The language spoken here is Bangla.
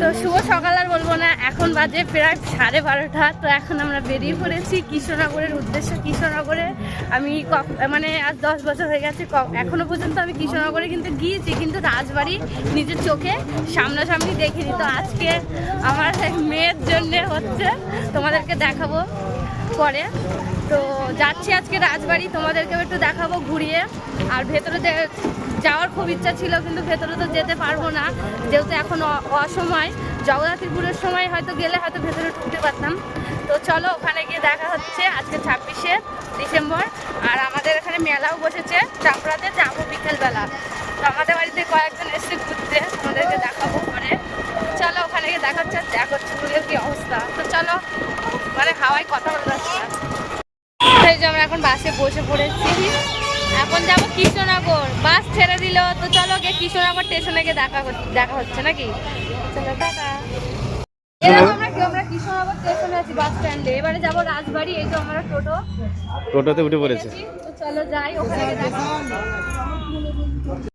তো শুভ সকাল আর বলব না। এখন বাজে প্রায় সাড়ে বারোটা। তো এখন আমরা বেরিয়ে পড়েছি কৃষ্ণনগরের উদ্দেশ্যে। কৃষ্ণনগরে আমি মানে আজ দশ বছর হয়ে গেছে এখনও পর্যন্ত আমি কৃষ্ণনগরে কিন্তু গিয়েছি, কিন্তু রাজবাড়ি নিজের চোখে সামনাসামনি দেখিনি। তো আজকে আমার মেয়ের জন্যে হচ্ছে তোমাদেরকে দেখাবো পরে। তো যাচ্ছি আজকে রাজবাড়ি, তোমাদেরকেও একটু দেখাবো ঘুরিয়ে। আর ভেতরে যাওয়ার খুব ইচ্ছা ছিল, কিন্তু ভেতরে তো যেতে পারব না, যেহেতু এখন অসময়। জগদ্ধাত্রীপুরের সময় হয়তো গেলে হয়তো ভেতরে ঢুকতে পারতাম। তো চলো ওখানে গিয়ে দেখা হচ্ছে আজকে ছাব্বিশে ডিসেম্বর। আর আমাদের এখানে মেলাও বসেছে, চাপড়াতে যাব বিকেলবেলা। তো আমাদের বাড়িতে কয়েকজন এসছে ঘুরতে আমাদেরকে দেখাবো পরে। চলো ওখানে গিয়ে দেখা হচ্ছে দেখো চুলের কি অবস্থা। তো চলো মানে হাওয়ায় কথা বলে যাচ্ছে যে আমরা এখন বাসে বসে পড়েছি। এখন যাব কৃষ্ণনগর। বাস ছেড়ে দিল তো চলো গিয়ে কৃষ্ণনগর স্টেশনে গিয়ে দেখা হচ্ছে- দেখা হচ্ছে নাকি? চলো টাটা। আমরা কি আমরা কৃষ্ণনগর স্টেশনে আছি বাস স্ট্যান্ডে এবারে যাব রাজবাড়ি এই তো আমরা টোটো। টোটোতে উঠে পড়েছে। তো চলো যাই ওখানে।